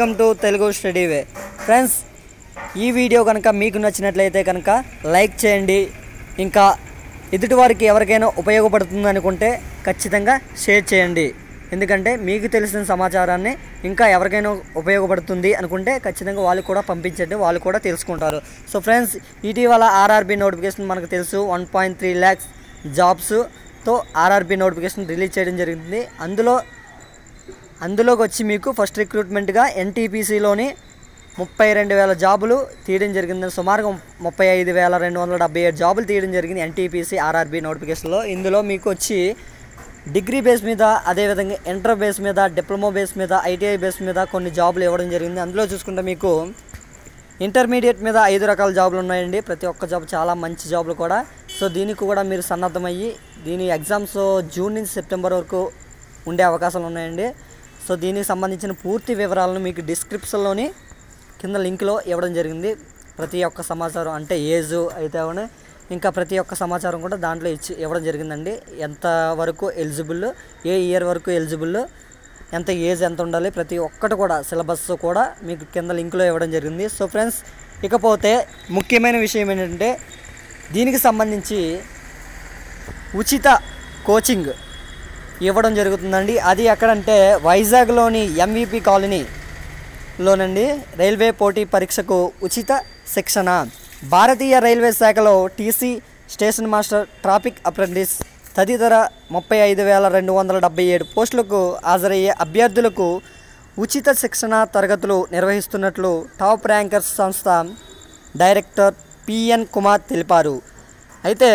Welcome to Telugu study way friends ఈ video కనుక మీకు నచ్చినట్లయితే కనుక లైక్ చేయండి. ఇంకా ఎదుటి వారికి ఎవరికైనా ఉపయోగపడుతుంది అనుకుంటే ఖచ్చితంగా షేర్ చేయండి. ఎందుకంటే మీకు తెలిసిన సమాచారాన్ని ఇంకా ఎవరికైనా ఉపయోగపడుతుంది అనుకుంటే ఖచ్చితంగా వాళ్ళు కూడా పంపించండి వాళ్ళు కూడా తెలుసుకుంటారు. సో ఫ్రెండ్స్ ఇటీవల ఆర్ఆర్బి నోటిఫికేషన్ మనకు తెలుసు. వన్ పాయింట్ త్రీ ల్యాక్స్ జాబ్స్తో ఆర్ఆర్బి నోటిఫికేషన్ రిలీజ్ చేయడం జరిగింది. అందులో అందులోకి వచ్చి మీకు ఫస్ట్ రిక్రూట్మెంట్గా ఎన్టీపీసీలోని ముప్పై రెండు వేల జాబులు తీయడం జరిగింది సుమారుగా ముప్పై ఐదు వేల రెండు వందల డెబ్బై ఏడు జాబులు తీయడం జరిగింది ఎన్టీపీసీ ఆర్ఆర్బీ నోటిఫికేషన్లో. ఇందులో మీకు వచ్చి డిగ్రీ బేస్ మీద అదేవిధంగా ఇంటర్ బేస్ మీద డిప్లొమా బేస్ మీద ఐటీఐ బేస్ మీద కొన్ని జాబులు ఇవ్వడం జరిగింది. అందులో చూసుకుంటే మీకు ఇంటర్మీడియట్ మీద ఐదు రకాల జాబులు ఉన్నాయండి. ప్రతి ఒక్క జాబ్ చాలా మంచి జాబులు కూడా. సో దీనికి కూడా మీరు సన్నద్ధమయ్యి దీని ఎగ్జామ్స్ జూన్ నుంచి సెప్టెంబర్ వరకు ఉండే అవకాశాలు ఉన్నాయండి. సో దీనికి సంబంధించిన పూర్తి వివరాలను మీకు డిస్క్రిప్షన్లోని కింద లింక్లో ఇవ్వడం జరిగింది. ప్రతి ఒక్క సమాచారం అంటే ఏజ్ అయితే ఇంకా ప్రతి ఒక్క సమాచారం కూడా దాంట్లో ఇచ్చి ఇవ్వడం జరిగిందండి. ఎంత వరకు ఎలిజిబుల్ ఏ ఇయర్ వరకు ఎలిజిబుల్ ఎంత ఏజ్ ఎంత ఉండాలి ప్రతి ఒక్కటి కూడా సిలబస్ కూడా మీకు కింద లింక్లో ఇవ్వడం జరిగింది. సో ఫ్రెండ్స్ ఇకపోతే ముఖ్యమైన విషయం ఏంటంటే దీనికి సంబంధించి ఉచిత కోచింగ్ ఇవ్వడం జరుగుతుందండి. అది ఎక్కడంటే వైజాగ్లోని ఎంవిపి కాలనీలోనండి. రైల్వే పోటీ పరీక్షకు ఉచిత శిక్షణ. భారతీయ రైల్వే శాఖలో TC station master traffic apprentice తదితర ముప్పై ఐదు వేల రెండు వందల డెబ్బై ఏడు పోస్టులకు హాజరయ్యే అభ్యర్థులకు ఉచిత శిక్షణ తరగతులు నిర్వహిస్తున్నట్లు టాప్ ర్యాంకర్స్ సంస్థ డైరెక్టర్ పిఎన్ కుమార్ తెలిపారు. అయితే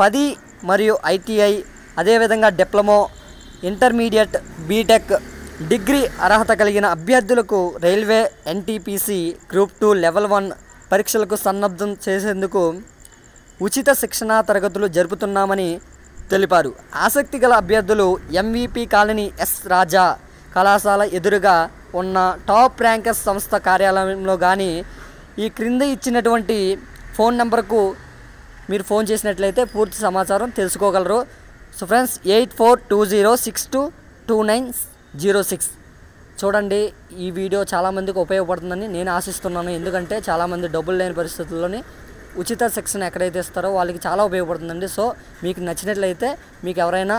పది మరియు ఐటీఐ అదేవిధంగా డిప్లొమో ఇంటర్మీడియట్ బీటెక్ డిగ్రీ అర్హత కలిగిన అభ్యర్థులకు railway NTPC group two level one పరీక్షలకు సన్నద్ధం చేసేందుకు ఉచిత శిక్షణా తరగతులు జరుపుతున్నామని తెలిపారు. ఆసక్తి గల అభ్యర్థులు ఎంవీపీ కాలనీ ఎస్ రాజా కళాశాల ఎదురుగా ఉన్న టాప్ ర్యాంకర్స్ సంస్థ కార్యాలయంలో కానీ ఈ క్రింద ఇచ్చినటువంటి ఫోన్ నెంబర్కు మీరు ఫోన్ చేసినట్లయితే పూర్తి సమాచారం తెలుసుకోగలరు. So friends eight four two zero six two two nine zero six. చూడండి ఈ వీడియో చాలామందికి ఉపయోగపడుతుందని నేను ఆశిస్తున్నాను. ఎందుకంటే చాలామంది డబ్బులు లేని పరిస్థితుల్లోని ఉచిత శిక్షణ ఎక్కడైతే ఇస్తారో వాళ్ళకి చాలా ఉపయోగపడుతుందండి. సో మీకు నచ్చినట్లయితే మీకు ఎవరైనా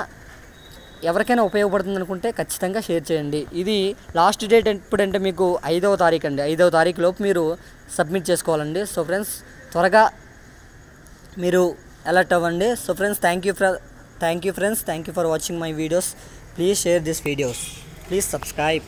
ఎవరికైనా ఉపయోగపడుతుంది అనుకుంటే ఖచ్చితంగా షేర్ చేయండి. ఇది లాస్ట్ డేట్ ఎప్పుడంటే మీకు ఐదవ తారీఖు అండి. ఐదవ తారీఖు లోపు మీరు సబ్మిట్ చేసుకోవాలండి. సో ఫ్రెండ్స్ త్వరగా మీరు అలర్ట్ అవ్వండి. So friends thank you for thank you friends. Thank you for watching my videos. Please share these videos. Please subscribe.